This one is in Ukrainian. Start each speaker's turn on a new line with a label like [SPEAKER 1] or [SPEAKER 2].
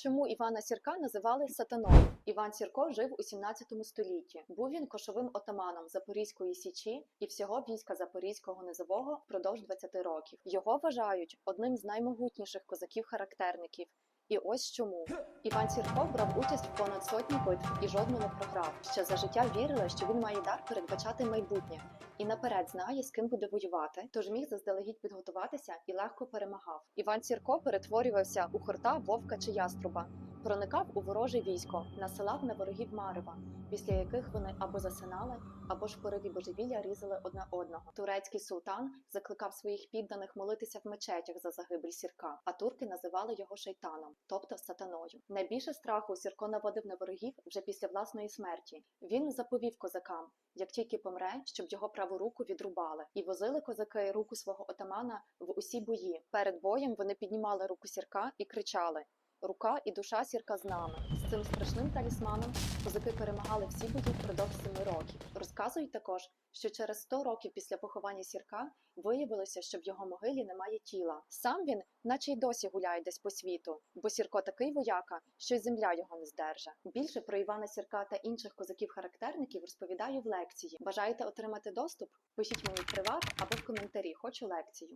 [SPEAKER 1] Чому Івана Сірка називали Сатаном? Іван Сірко жив у 17 столітті. Був він кошовим отаманом Запорізької січі і всього війська Запорізького низового впродовж 20 років. Його вважають одним з наймогутніших козаків-характерників. І ось чому Іван Сірко брав участь в понад сотні битв і жодному програв. Ще за життя вірила, що він має дар передбачати майбутнє і наперед знає, з ким буде воювати, тож міг заздалегідь підготуватися і легко перемагав. Іван Сірко перетворювався у хорта, вовка чи яструба, проникав у вороже військо, насилав на ворогів Марева, після яких вони або засинали, або ж в пориві божевілля різали одне одного. Турецький султан закликав своїх підданих молитися в мечетях за загибель сірка, а турки називали його шейтаном, тобто сатаною. Найбільше страху сірко наводив на ворогів вже після власної смерті. Він заповів козакам, як тільки помре, щоб його праву руку відрубали, і возили козаки руку свого отамана в усі бої. Перед боєм вони піднімали руку сірка і кричали. Рука і душа сірка з нами. З цим страшним талісманом козаки перемагали всі бої впродовж семи років. Розказують також, що через 100 років після поховання сірка виявилося, що в його могилі немає тіла. Сам він, наче й досі гуляє десь по світу, бо сірко такий вояка, що й земля його не здерже. Більше про Івана Сірка та інших козаків-характерників розповідаю в лекції. Бажаєте отримати доступ? Пишіть мені в приват або в коментарі. Хочу лекцію.